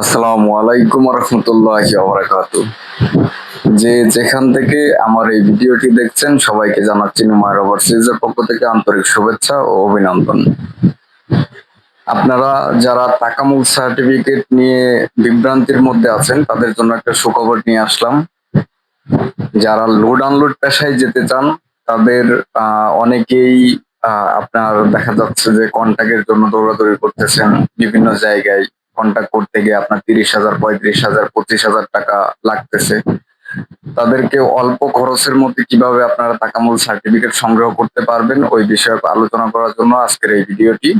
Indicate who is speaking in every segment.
Speaker 1: আসসালামু আলাইকুম রহমতুল্লাহ বারাকাতু যে যেখান থেকে আমার এই ভিডিওটি দেখছেন, সবাইকে জানাচ্ছি নুমার ওভারসিজের পক্ষ থেকে আন্তরিক শুভেচ্ছা ও অভিনন্দন। আপনারা যারা তাকামুল সার্টিফিকেট নিয়ে বিভ্রান্তির মধ্যে আছেন, তাদের জন্য একটা সুখবর নিয়ে আসলাম। যারা লোড আনলোড পেশায় যেতে চান, তাদের অনেকেই আপনার দেখা যাচ্ছে যে কন্টাক্টের জন্য দৌড়াদৌড়ি করতেছেন বিভিন্ন জায়গায়। কন্টাক্ট করতে গিয়ে আপনার তিরিশ হাজার, পঁয়ত্রিশ হাজার, পঁচিশ হাজার টাকা লাগতেছে। তাদেরকে অল্প খরচের মধ্যে কীভাবে আপনারা তাকামূল সার্টিফিকেট সংগ্রহ করতে পারবেন, ওই বিষয়ে আলোচনা করার জন্য আজকের এই ভিডিওটি।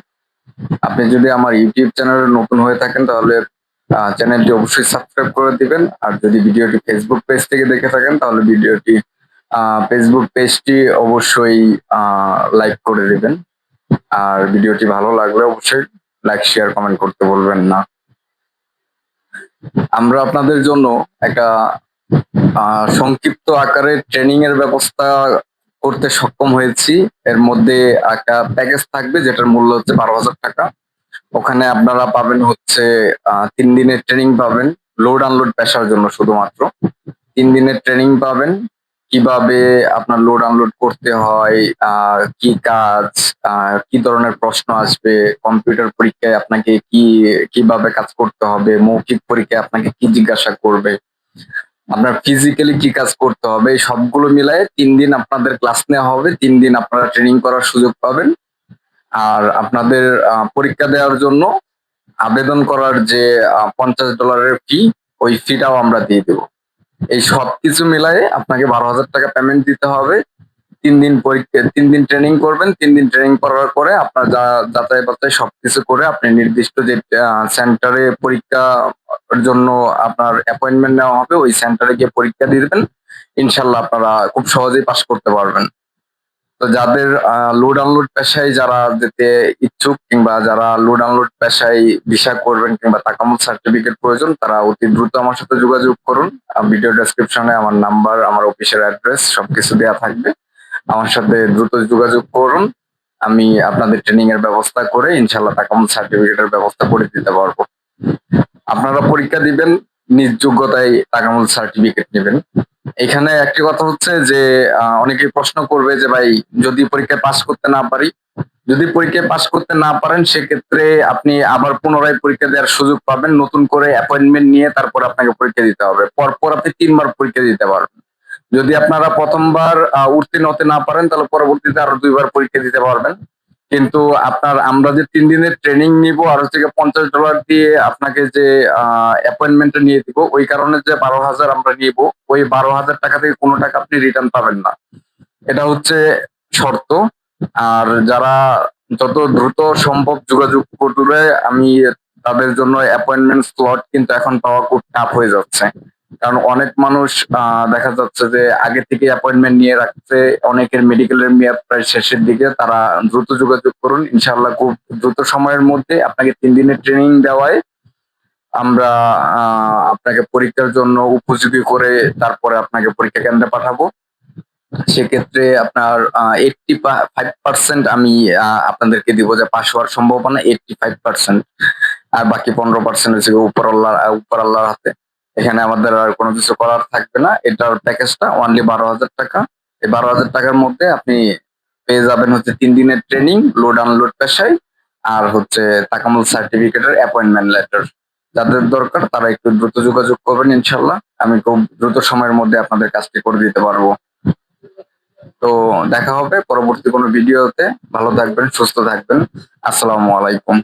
Speaker 1: আপনি যদি আমার ইউটিউব চ্যানেলে নতুন হয়ে থাকেন, তাহলে চ্যানেলটি অবশ্যই সাবস্ক্রাইব করে দিবেন। আর যদি ভিডিওটি ফেসবুক পেজ থেকে দেখে থাকেন, তাহলে ভিডিওটি ফেসবুক পেজটি অবশ্যই লাইক করে দিবেন। আর ভিডিওটি ভালো লাগলে অবশ্যই লাইক শেয়ার কমেন্ট করতে বলবেন না। আমরা আপনাদের জন্য একটা সংক্ষিপ্ত আকারে ট্রেনিং এর ব্যবস্থা করতে সক্ষম হয়েছি। এর মধ্যে একটা প্যাকেজ থাকবে, যেটার মূল্য হচ্ছে বারো হাজার টাকা। ওখানে আপনারা পাবেন হচ্ছে তিন দিনের ট্রেনিং পাবেন। লোড আনলোড পেশার জন্য শুধুমাত্র। তিন দিনের ট্রেনিং পাবেন। কীভাবে আপনার লোড আনলোড করতে হয় আহ, কি কাজ আহ, কি ধরনের প্রশ্ন আসবে কম্পিউটার পরীক্ষায় আপনাকে কি কীভাবে কাজ করতে হবে মৌখিক পরীক্ষায় আপনাকে কি জিজ্ঞাসা করবে আপনার ফিজিক্যালি কি কাজ করতে হবে সবগুলো মিলায়ে তিন দিন আপনাদের ক্লাস নেওয়া হবে তিন দিন আপনারা ট্রেনিং করার সুযোগ পাবেন। আর আপনাদের পরীক্ষা দেওয়ার জন্য আবেদন করার যে পঞ্চাশ ডলারের ফি ওই ফিটাও আমরা দিয়ে দেবো। এই সব কিছু আপনাকে বারো হাজার টাকা পেমেন্ট দিতে হবে। তিন দিন পরীক্ষা, তিন দিন ট্রেনিং করবেন। তিন দিন ট্রেনিং করার পরে আপনার যা যাতায়াত বাতায় সবকিছু করে আপনি নির্দিষ্ট যে সেন্টারে পরীক্ষার জন্য আপনার অ্যাপয়েন্টমেন্ট নেওয়া হবে, ওই সেন্টারে গিয়ে পরীক্ষা দেবেন। ইনশাল্লাহ আপনারা খুব সহজেই পাশ করতে পারবেন। তো যাদের লোড আনলোড পেশায় যারা যেতে ইচ্ছুক কিংবা যারা লোড আনলোড পেশায় ভিসা করবেন কিংবা তাকামুল সার্টিফিকেট প্রয়োজন, তারা অতি দ্রুত আমার সাথে যোগাযোগ করুন। ভিডিও ডেসক্রিপশনে আমার নাম্বার আমার অফিসের অ্যাড্রেস সবকিছু দেওয়া থাকবে। আমার সাথে দ্রুত যোগাযোগ করুন। আমি আপনাদের ট্রেনিং এর ব্যবস্থা করে ইনশাল্লাহ তাকামুল সার্টিফিকেটের ব্যবস্থা করে দিতে পারব। আপনারা পরীক্ষা দিবেন, নিজ যোগ্যতায় তাকামুল সার্টিফিকেট নেবেন। এখানে একটি কথা হচ্ছে যে আহ, অনেকেই প্রশ্ন করবে যে ভাই যদি পরীক্ষায় পাশ করতে না পারি? যদি পরীক্ষায় পাশ করতে না পারেন সেক্ষেত্রে আপনি আবার পুনরায় পরীক্ষা দেওয়ার সুযোগ পাবেন। নতুন করে অ্যাপয়েন্টমেন্ট নিয়ে তারপর আপনাকে পরীক্ষা দিতে হবে। পরপর আপনি তিনবার পরীক্ষা দিতে পারবেন। যদি আপনারা প্রথমবার উত্তীর্ণ হতে না পারেন তাহলে পরবর্তীতে আরও দুইবার পরীক্ষা দিতে পারবেন। কিন্তু আপনার, আমরা যে তিন দিনের ট্রেনিং নিব আর হচ্ছে পঞ্চাশ ডলার দিয়ে আপনাকে যে অ্যাপয়েন্টমেন্টটা নিয়ে দিব, ওই কারণে যে বারো হাজার আমরা নিব, ওই বারো হাজার টাকা থেকে কোনো টাকা আপনি রিটার্ন পাবেন না। এটা হচ্ছে শর্ত। আর যারা যত দ্রুত সম্ভব যোগাযোগ করবে, আমি তাদের জন্য অ্যাপয়েন্টমেন্ট স্লট কিন্তু এখন পাওয়া খুব টাফ হয়ে যাচ্ছে। কারণ অনেক মানুষ দেখা যাচ্ছে যে আগে থেকে অ্যাপয়েন্টমেন্ট নিয়ে রাখছে, অনেকের মেডিকেলের মেয়াদ প্রায় শেষের দিকে, তারা দ্রুত যোগাযোগ করুন। ইনশাল্লাহ খুব দ্রুত সময়ের মধ্যে আপনাকে তিন দিনের ট্রেনিং দেওয়ায় আমরা আপনাকে পরীক্ষার জন্য উপযোগী করে তারপরে আপনাকে পরীক্ষা কেন্দ্রে পাঠাবো। সেক্ষেত্রে আপনার এইটটি ফাইভ পার্সেন্ট আমি আপনাদেরকে দিব যে পাশ হওয়ার সম্ভাবনা এইটটি ফাইভ পার্সেন্ট আর বাকি পনেরো পার্সেন্ট হচ্ছে উপর আল্লাহ, উপর আল্লাহর হাতে। এখানে আমাদের আর কোনো কিছু করার থাকবে না। এটার প্যাকেজটা অনলি বারো হাজার টাকা। এই বারো হাজার টাকার মধ্যে আপনি পেয়ে যাবেন হচ্ছে তিন দিনের ট্রেনিং লোড আনলোড পেশায় আর হচ্ছে তাকামুল সার্টিফিকেটের অ্যাপয়েন্টমেন্ট লেটার যাদের দরকার তারা একটু দ্রুত যোগাযোগ করবেন ইনশাল্লাহ। আমি খুব দ্রুত সময়ের মধ্যে আপনাদের কাজটি করে দিতে পারব। তো দেখা হবে পরবর্তী কোনো ভিডিওতে। ভালো থাকবেন, সুস্থ থাকবেন। আসসালামু আলাইকুম।